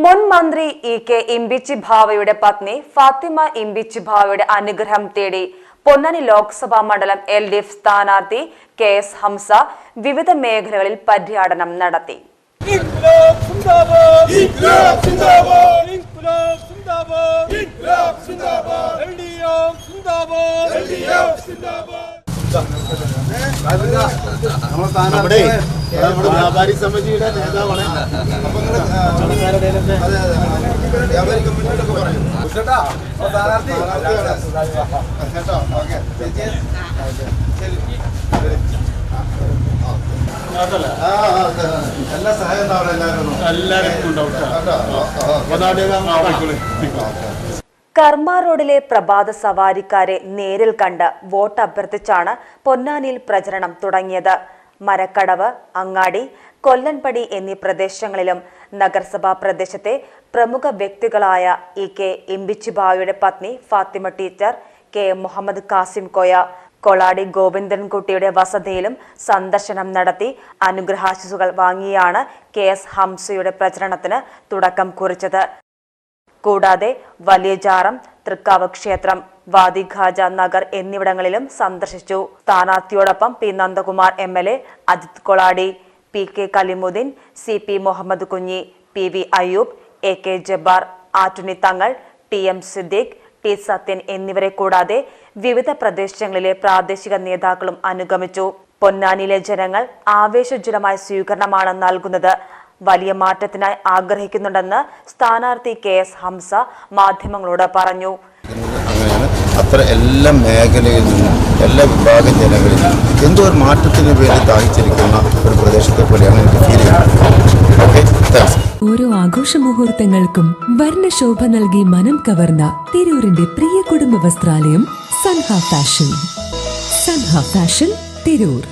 മുൻ മന്ത്രി E K Imbichi ഭാവയുടെ പത്നി ഫാത്തിമ ഇംബിച്ചി ഭാവയുടെ അനുഗ്രഹം തേടി പൊന്നാനി ലോക്സഭാ മണ്ഡലം എൽ ഡി എഫ് സ്ഥാനാർത്ഥി കെ എസ് ഹംസ വിവിധ മേഖലകളിൽ പര്യടനം നടത്തി! നമ്മുടെ നമ്മുടെ വ്യാപാരി സമിതിയുടെ നേതാവാണ് അപ്പൊ നിങ്ങൾ, അതെ, അതെ. വ്യാപാരി പറയും. കേട്ടോ? സ്ഥാനാർത്ഥി. കേട്ടോ? ഓക്കേ. എല്ലാ സഹായം എല്ലാവരും എല്ലാവർക്കും ഉണ്ടാവും കേട്ടോ. കർമ്മ റോഡിലെ പ്രഭാത സവാരിക്കാരെ നേരിൽ കണ്ട് വോട്ട് അഭ്യർത്ഥിച്ചാണ് പൊന്നാനിയിൽ പ്രചരണം തുടങ്ങിയത് മരക്കടവ് അങ്ങാടി കൊല്ലൻപടി എന്നീ പ്രദേശങ്ങളിലും നഗരസഭാ പ്രദേശത്തെ പ്രമുഖ വ്യക്തികളായ ഇ കെ ഇമ്പിച്ചിബായുടെ പത്നി ഫാത്തിമ ടീച്ചർ കെ മുഹമ്മദ് കാസിം കോയ കൊളാടി ഗോവിന്ദൻകുട്ടിയുടെ വസതിയിലും സന്ദർശനം നടത്തി അനുഗ്രഹാശിസുകൾ വാങ്ങിയാണ് കെ എസ് ഹംസയുടെ പ്രചരണത്തിന് തുടക്കം കുറിച്ചത്. കൂടാതെ വലിയചാറം തൃക്കാവ് ക്ഷേത്രം വാദിഖാജ നഗർ എന്നിവിടങ്ങളിലും സന്ദർശിച്ചു. സ്ഥാനാർത്ഥിയോടൊപ്പം P. Nandakumar M L A Ajith Koladi P. K. Kalimuddin C. P. Muhammad Kunji P. V. Ayyub A. K. Jabbar Attuni Thangal T. M. Siddique T. Sathyan എന്നിവരെ കൂടാതെ വിവിധ പ്രദേശങ്ങളിലെ പ്രാദേശിക നേതാക്കളും അനുഗമിച്ചു. പൊന്നാനിയിലെ ജനങ്ങൾ ആവേശജ്വലമായ സ്വീകരണമാണ് നൽകുന്നത്. വലിയ മാറ്റത്തിനായി ആഗ്രഹിക്കുന്നുണ്ടെന്ന് സ്ഥാനാർത്ഥി കെ എസ് ഹംസ മാധ്യമങ്ങളോട് പറഞ്ഞു. അങ്ങനെയാണ് അത്ര എല്ലാ മേഖലയിൽ നിന്നും എല്ലാ വിഭാഗം നിന്നും എന്തോ ഒരു മാറ്റത്തിന് വേണ്ടി ദാഹിച്ചിരിക്കുന്ന ഒരു പ്രദേശത്തെ പോലെയാണ് എനിക്ക് ഫീൽ ചെയ്യുന്നത്. ഓരോ ആഘോഷ മുഹൂർത്തങ്ങൾക്കും വർണശോഭ നൽകി മനം കവർന്ന തിരൂരിന്റെ പ്രിയ കുടുംബ വസ്ത്രാലയം സൻഹ ഫാഷൻ. സൻഹ ഫാഷൻ തിരൂർ.